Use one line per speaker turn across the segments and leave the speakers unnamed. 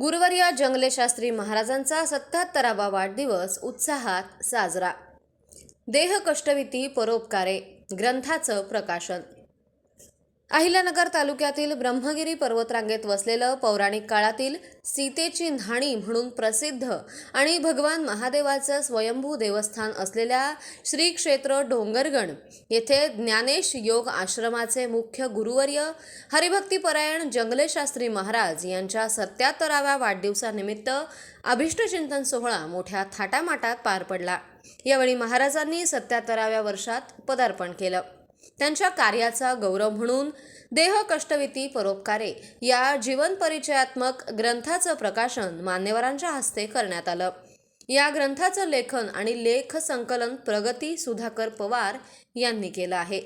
गुरुवर्य जंगले शास्त्री महाराजांचा सत्याहत्तरावा वाढदिवस उत्साहात साजरा. देह कष्टविती परोपकारे ग्रंथाचं प्रकाशन. अहिल्यानगर तालुक्यातील ब्रह्मगिरी पर्वतरांगेत वसलेलं पौराणिक काळातील सीतेची न्हाणी म्हणून प्रसिद्ध आणि भगवान महादेवाचं स्वयंभू देवस्थान असलेल्या श्री क्षेत्र डोंगरगण येथे ज्ञानेश योग आश्रमाचे मुख्य गुरुवर्य हरिभक्तीपरायण जंगले शास्त्री महाराज यांच्या सत्याहत्तराव्या वाढदिवसानिमित्त अभिष्टचिंतन सोहळा मोठ्या थाटामाटात पार पडला. यावेळी महाराजांनी सत्याहत्तराव्या वर्षात पदार्पण केलं. त्यांच्या कार्याचा गौरव म्हणून देह कष्टविती परोपकारे या जीवन परिचयात्मक ग्रंथाचं प्रकाशन मान्यवरांच्या हस्ते करण्यात आलं. या ग्रंथाचं लेखन आणि लेख संकलन प्रगती सुधाकर पवार यांनी केलं आहे.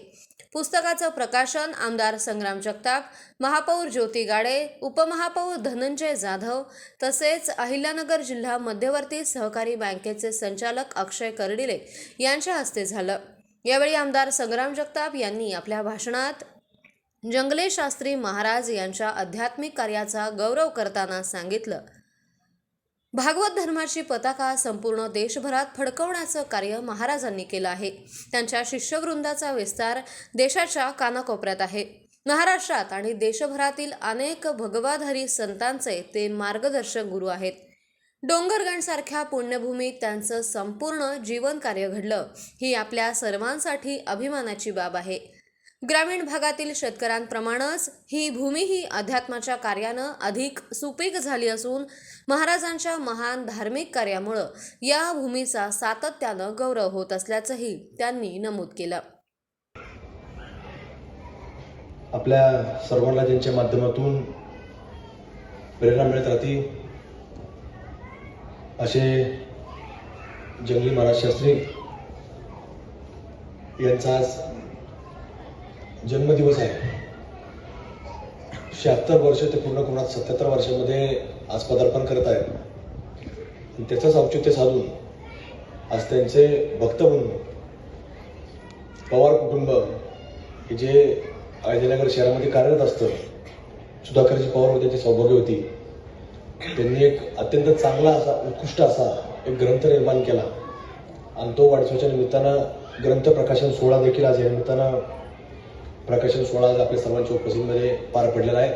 पुस्तकाचं प्रकाशन आमदार संग्राम जगताप महापौर ज्योती गाडे उपमहापौर धनंजय जाधव तसेच अहिल्यानगर जिल्हा मध्यवर्ती सहकारी बँकेचे संचालक अक्षय कर्डिले यांच्या हस्ते झालं. यावेळी आमदार संग्राम जगताप यांनी आपल्या भाषणात जंगले शास्त्री महाराज यांच्या आध्यात्मिक कार्याचा गौरव करताना सांगितलं. भागवत धर्माची पताका संपूर्ण देशभरात फडकवण्याचं कार्य महाराजांनी केलं आहे. त्यांच्या शिष्यवृंदाचा विस्तार देशाच्या कानाकोपऱ्यात आहे. महाराष्ट्रात आणि देशभरातील अनेक भगवाधारी संतांचे ते मार्गदर्शक गुरु आहेत. डोंगरगणसारख्या पुण्यभूमीत त्यांचं संपूर्ण जीवन कार्य घडलं. ही आपल्या सर्वांसाठी अभिमानाची बाब आहे. ग्रामीण भागातील शेतकऱ्यांप्रमाणेच ही भूमीही अध्यात्माच्या कार्यानं अधिक सुपीक झाली असून महाराजांच्या महान धार्मिक कार्यामुळं या भूमीचा सातत्यानं गौरव होत असल्याचंही त्यांनी नमूद केलं.
आपल्या सर्वांना त्यांच्या माध्यमातून प्रेरणा मिळत राहते असे जंगली महाराज शास्त्री यांचा आज जन्मदिवस आहे. शहात्तर वर्ष ते पूर्ण कोणात सत्याहत्तर वर्षामध्ये आज पदार्पण करत आहेत. त्याचंच औचित्य साधून आज त्यांचे भक्त म्हणून पवार कुटुंब हे जे अहिल्यानगर शहरामध्ये कार्यरत असतं सुधाकरजी पवार होते त्यांची सौभाग्य होती. त्यांनी एक अत्यंत चांगला असा उत्कृष्ट असा एक ग्रंथ निर्माण केला. आणि तो वाढदिवसाच्या निमित्तानं ग्रंथ प्रकाशन सोहळा देखील आज या निमित्तानं प्रकाशन सोहळा आज आपल्या सर्वांच्या उपस्थितीमध्ये पार पडलेला आहे.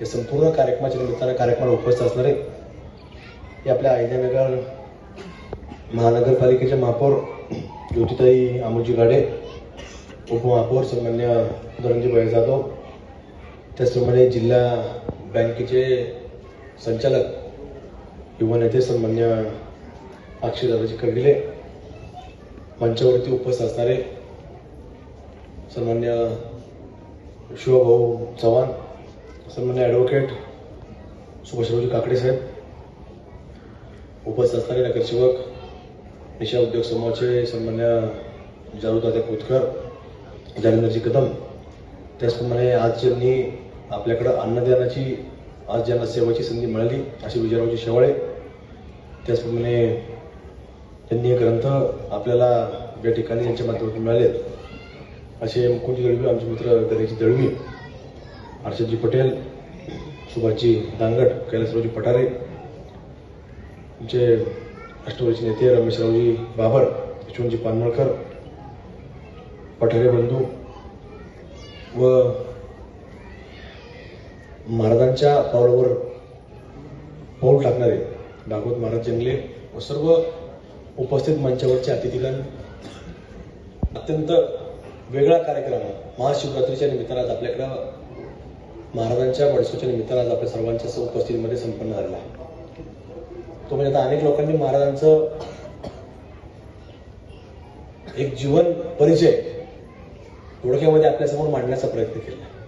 ते संपूर्ण कार्यक्रमाच्या निमित्तानं कार्यक्रमाला उपस्थित असणारे हे आपल्या अहिल्यानगर महानगरपालिकेचे महापौर ज्योतिताई आमोजी गाडे उपमहापौर सन्मान्य धनंजयभाई जाधव त्याचप्रमाणे जिल्हा बँकेचे संचालक युवा नेते सन्मान्य अक्षय दादाजी मंचावरती उपस्थित असणारे सन्मान्य शिवभाऊ चव्हाण सन्मान्य ॲडव्होकेट सुभाषरावजी काकडे साहेब उपस्थित असणारे नगरसेवक निशा उद्योग समूहाचे सन्मान्य जारूदादा कोतकर जालिंदरजी कदम त्याचप्रमाणे आज ज्यांनी आपल्याकडं अन्नदानाची आज ज्यांना सेवाची संधी मिळाली अशी विजयरावजी शेवाळे त्याचप्रमाणे त्यांनी ग्रंथ आपल्याला या ठिकाणी यांच्या माध्यमातून मिळालेत. असे मुकुंदजी दळवी आमचे मित्र गणेशजी दळवी हर्षदजी पटेल सुभाषजी दांगट कैलासरावजी पठारे आमचे राष्ट्रवादीचे नेते रमेशरावजी बाबर यशवंतजी पानमळकर पठारे बंधू व महाराजांच्या पावलावर पाऊल टाकणारे भागवत महाराज जंगले व सर्व उपस्थित मंचावरचे अतिथीगण अत्यंत वेगळा कार्यक्रम महाशिवरात्रीच्या निमित्तानं आज आपल्याकडं महाराजांच्या वर्षाच्या निमित्तानं आज आपल्या सर्वांच्या उपस्थितीमध्ये संपन्न झालेला आहे. तो म्हणजे आता अनेक लोकांनी महाराजांचं एक जीवन परिचय थोडक्यामध्ये आपल्यासमोर मांडण्याचा प्रयत्न केला.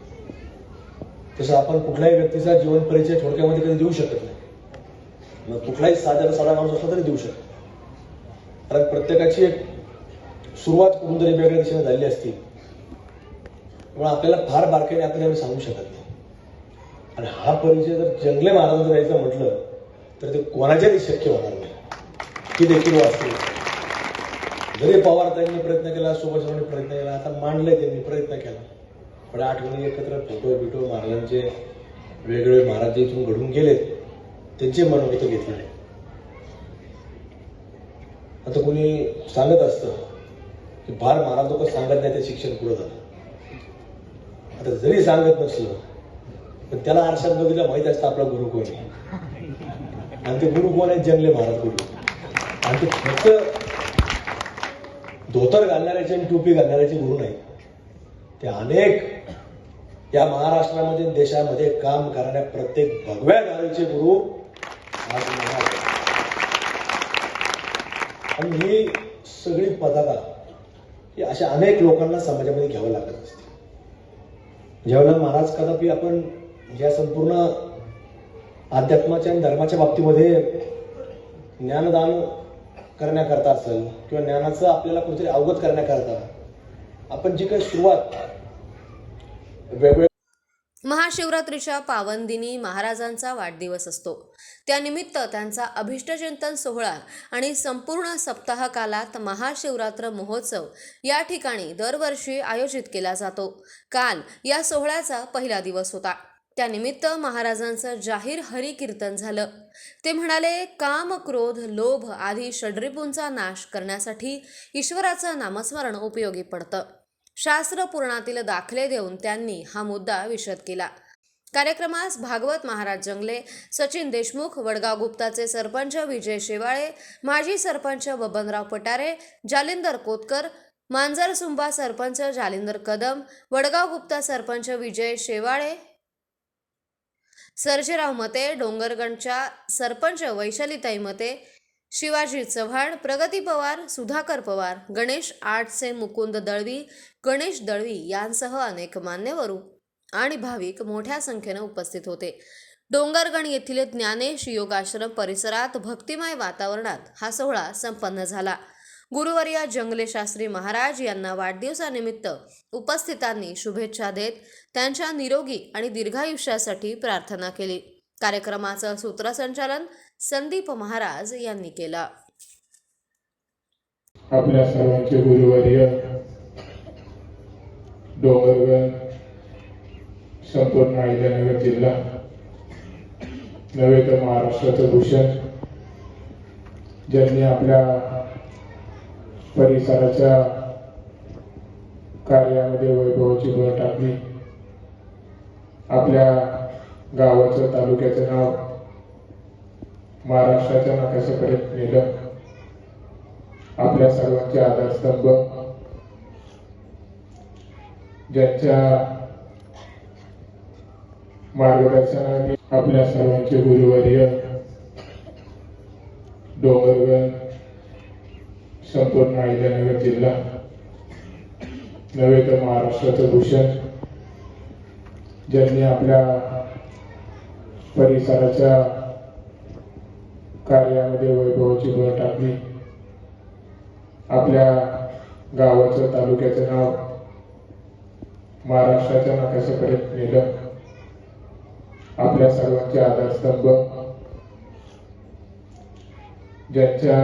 तसं आपण कुठल्याही व्यक्तीचा जीवन परिचय थोडक्यामध्ये कधी देऊ शकत नाही. मग कुठलाही साधा साधा माणूस असला तरी देऊ शकतो कारण प्रत्येकाची एक सुरुवात कुठून तरी वेगळ्या दिशेने झालेली असती. त्यामुळे आपल्याला फार बारकाईने आपल्याला आम्ही सांगू शकत नाही. आणि हा परिचय जर जंगले महाराजांचा द्यायचं म्हटलं तर ते कोणाच्याही शक्य होणार नाही. ही देखील वाचते जरी पवार त्यांनी प्रयत्न केला सुभाषरावांनी प्रयत्न केला आता मांडलंय त्यांनी प्रयत्न केला. पण आठवणी एकत्र फोटो बिटो महाराजांचे वेगवेगळे महाराज जे इथून घडून गेलेत त्यांचे मनोगत घेतलेले आता कोणी सांगत असतं की फार महाराज लोक सांगत नाही ते शिक्षण पुढं झालं आता जरी सांगत नसलं पण त्याला आरशात बघितलं माहीत असतं आपला गुरु कोण आहे. आणि ते गुरु कोण आहेत? जंगले महाराज गुरु. आणि ते फक्त धोतर घालणाऱ्याचे आणि टोपी घालणाऱ्याचे गुरु नाही. ते अनेक या महाराष्ट्रामध्ये देशामध्ये काम करणाऱ्या प्रत्येक भगव्या गाडीचे गुरु आज आणि ही सगळी पताका ही अशा अनेक लोकांना समाजामध्ये घ्यावं लागत असते. ज्यावेळेला महाराज कदापि आपण या संपूर्ण अध्यात्माच्या आणि धर्माच्या बाबतीमध्ये ज्ञानदान करण्याकरता असेल किंवा ज्ञानाचं आपल्याला कुठेतरी अवगत करण्याकरता आपण जी काही सुरुवात वेगवेगळ्या
महाशिवरात्रीच्या पावन दिनी महाराजांचा वाढदिवस असतो. त्यानिमित्त त्यांचा अभिष्टचिंतन सोहळा आणि संपूर्ण सप्ताह कालात महाशिवरात्र महोत्सव या ठिकाणी दरवर्षी आयोजित केला जातो. काल या सोहळ्याचा पहिला दिवस होता. त्यानिमित्त महाराजांचं जाहीर हरिकीर्तन झालं. ते म्हणाले काम क्रोध लोभ आदी षड्रिपूंचा नाश करण्यासाठी ईश्वराचं नामस्मरण उपयोगी पडतं. शास्त्र पुराणातील दाखले देऊन त्यांनी हा मुद्दा विशद केला. कार्यक्रमास भागवत महाराज जंगले सचिन देशमुख वडगाव गुप्ताचे सरपंच विजय शेवाळे माजी सरपंच बबनराव पटारे जालिंदर कोतकर मांजर सुंबा सरपंच जालिंदर कदम वडगाव गुप्ता सरपंच विजय शेवाळे सर्जेराव मते डोंगरगणच्या सरपंच वैशालीताई मते शिवाजी चव्हाण प्रगती पवार सुधाकर पवार गणेश आर्टचे मुकुंद दळवी गणेश दळवी यांसह अनेक मान्यवरू आणि भाविक मोठ्या संख्येनं उपस्थित होते. डोंगरगण येथील ज्ञानेश योगाश्रम परिसरात भक्तिमय वातावरणात हा सोहळा संपन्न झाला. गुरुवर्य जंगले शास्त्री महाराज यांना वाढदिवसानिमित्त उपस्थितांनी शुभेच्छा देत त्यांच्या निरोगी आणि दीर्घायुष्यासाठी प्रार्थना केली. कार्यक्रमाचं सूत्रसंचालन संदीप महाराज यांनी केला.
आपल्या सर्वांचे गुरुवर्य डोंगरगण संपूर्ण अहिल्यानगर जिल्हा नव्हे तर महाराष्ट्राचं भूषण ज्यांनी आपल्या परिसराच्या कार्यामध्ये वैभवाची भर टाकली आपल्या गावाचं तालुक्याचं नाव महाराष्ट्राच्या नकाशापर्यंत नेलं आपल्या सर्वांचे आधारस्तंभ ज्यांच्या मार्गदर्शनाने आपल्या सर्वांचे गुरुवर्य डोंगरगड संपूर्ण अहिल्यानगर जिल्हा नव्हे तर महाराष्ट्राचं भूषण ज्यांनी आपल्या परिसराच्या कार्यामध्ये वैभवाची भर टाकली. आपल्या गावाचं तालुक्याचं नाव महाराष्ट्राच्या नकाशापर्यंत नेलं. आपल्या सर्वांचे आधारस्तंभ. ज्यांच्या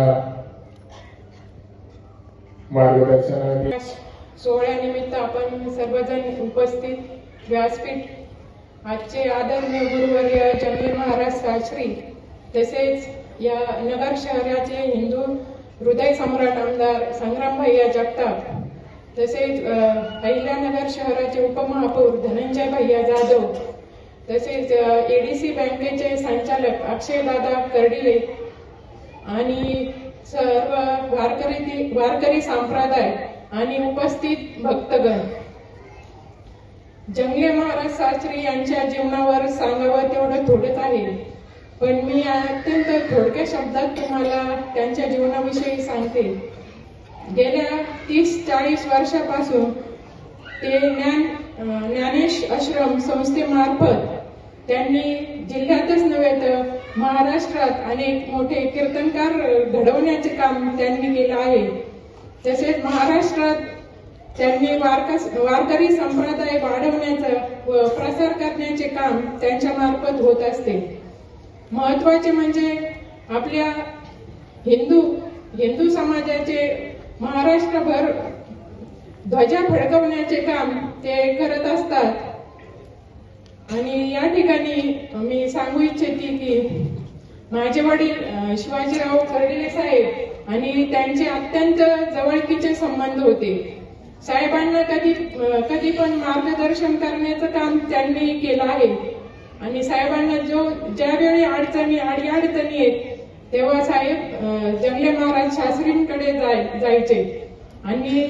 मार्गदर्शनाने
सोहळ्यानिमित्त आपण सर्वजण उपस्थित व्यासपीठ आजचे आदरणीय गुरुवर्य चंद्र महाराज शास्त्री तसेच या नगर शहराचे हिंदू हृदय सम्राट आमदार संग्राम भैया जगताप तसेच पहिल्या अहिल्यानगर शहराचे उपमहापौर धनंजय भैया जाधव तसेच एडीसी बँकेचे संचालक अक्षयदादा कर्डिले आणि सर्व वारकरी वारकरी संप्रदाय आणि उपस्थित भक्तगण. जंगले महाराज शास्त्री यांच्या जीवनावर सांगावं तेवढं थोडंच आहे. पण मी अत्यंत थोडक्या शब्दात तुम्हाला त्यांच्या जीवनाविषयी सांगते. गेल्या तीस चाळीस वर्षापासून ते ज्ञान ज्ञानेश आश्रम संस्थेमार्फत त्यांनी जिल्ह्यातच नव्हे तर महाराष्ट्रात अनेक मोठे कीर्तनकार घडवण्याचे काम त्यांनी केलं आहे. तसेच महाराष्ट्रात त्यांनी वारकस वारकरी संप्रदाय वाढवण्याचं व प्रसार करण्याचे काम त्यांच्या मार्फत होत असते. महत्त्वाचे म्हणजे आपल्या हिंदू हिंदू समाजाचे महाराष्ट्रभर ध्वजा फडकवण्याचे काम ते करत असतात. आणि या ठिकाणी मी सांगू इच्छिते की माझे वडील शिवाजीराव कर्डिले साहेब आणि त्यांचे अत्यंत जवळकीचे संबंध होते. साहेबांना कधी कधी पण मार्गदर्शन करण्याचं काम त्यांनी केलं आहे. आणि साहेबांना जो ज्यावेळी अडचणी अडीअडचणी येत तेव्हा साहेब जंगले महाराज शास्त्रींकडे जाय जायचे. आणि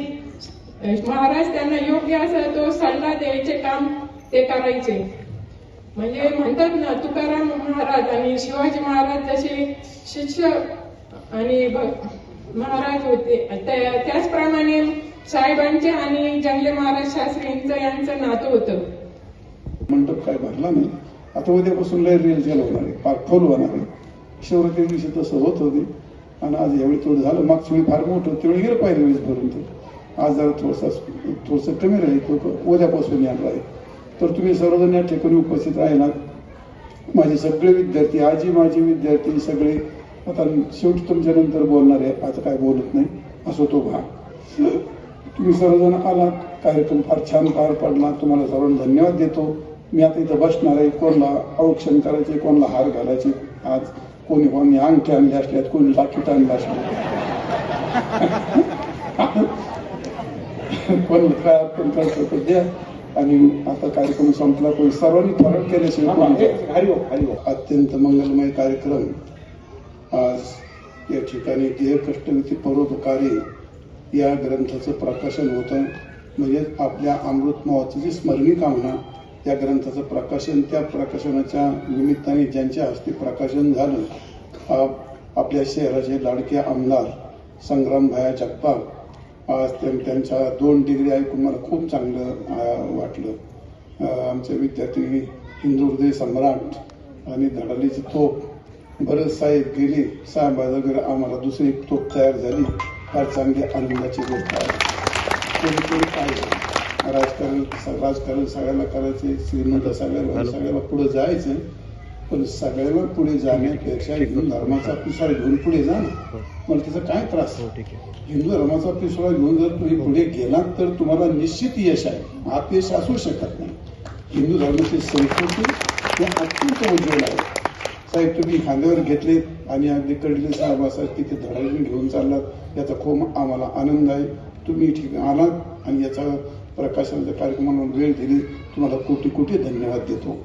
महाराज त्यांना योग्य असं तो सल्ला द्यायचे काम ते करायचे. म्हणजे म्हणतात ना तुकाराम महाराज आणि शिवाजी महाराज जसे शिष्य आणि महाराज होते त्याचप्रमाणे साहेबांचे आणि जंगले महाराज शास्त्रींचं यांचं नातं होतं.
मंडप काय भरला नाही? आता उद्यापासून लय रेल चालू होणार आहे. पार फुल होणार आहे. शिवरात्री दिवशी तसं होत होते. आणि आज यावेळी थोडं झालं. मागच्या वेळी फार मोठं होतं. गेलं पाहिजे वेळेस भरून ते आज जरा थोडंसं थोडंसं कमी राहील तो उद्यापासून येणार आहे. तर तुम्ही सर्वजण या ठिकाणी उपस्थित राहणार. माझे सगळे विद्यार्थी आजी माझे विद्यार्थी सगळे आता शेवटी तुमच्या नंतर बोलणार आहे आता काय बोलत नाही. असो तो भाग. तुम्ही सर्वजण आलात. कार्यक्रम फार छान पार पडला. तुम्हाला सर्वांना धन्यवाद देतो. मी आता इथं बसणार आहे. कोणाला औक्षण करायचे कोणाला हार घालायचे आज कोणी कोणी अंगठ्या आणल्या असल्यात कोणी लाकीट आणल्या असल्या कोणाला काय अर्पण करायचं तर द्या. आणि आता कार्यक्रम संपला कोणी सर्वांनी फरक केल्याशिवाय कोणी जात
हरिओ हरिओ
अत्यंत मंगलमय कार्यक्रम. आज या ठिकाणी देह कष्टविधी परोपकारी या ग्रंथाचं प्रकाशन होतं. म्हणजे आपल्या अमृत महोत्सवाची स्मरणिका म्हणा त्या ग्रंथाचं प्रकाशन त्या प्रकाशनाच्या निमित्ताने ज्यांच्या हस्ते प्रकाशन झालं आपल्या शहराचे लाडके आमदार संग्रामभाया जगताप आज त्यांच्या दोन डिग्री ऐकून मला खूप चांगलं वाटलं. आमचे विद्यार्थी हिंदू सम्राट आणि धडालीची तोप बरंच साहेब गेली साहेब आम्हाला दुसरी तोप तयार झाली. फार चांगली आनंदाची गोष्ट आहे. कोणी कोणी पाहिजे राजकारण राजकारण सगळ्याला करायचे श्रीमंत सगळ्याला सगळ्याला पुढे जायचं पण सगळ्याला पुढे जाण्यापेक्षा हिंदू धर्माचा पिसाळ घेऊन पुढे जा ना. मला त्याचा काय त्रास? हिंदू धर्माचा पिसाळा घेऊन जर तुम्ही पुढे गेलात तर तुम्हाला निश्चित यश आहे. अपयश असू शकत नाही. हिंदू धर्माची संस्कृती ही अत्यंत उज्ज्वल आहे. साहेब तुम्ही खांद्यावर घेतले आणि अगदी कडले साहेब असा तिथे धडाडून घेऊन चाललात. याचा खूप आम्हाला आनंद आहे. तुम्ही ठीक आलात आणि याचा प्रकाशनाच्या कार्यक्रमाला वेळ दिली तुम्हाला कोटी कोटी धन्यवाद देतो.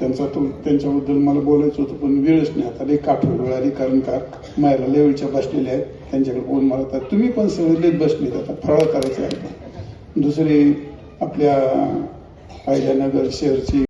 त्यांचा तो त्यांच्याबद्दल मला बोलायचं होतं पण वेळच नाही आता. लई काठोड वेळ आली कारण का? मायला लेवलच्या बसलेल्या आहेत त्यांच्याकडे फोन मारतात तुम्ही पण सगळे लेत बसलेत आता फराळ करायचे आहेत दुसरी आपल्या अहिल्यानगर शहरची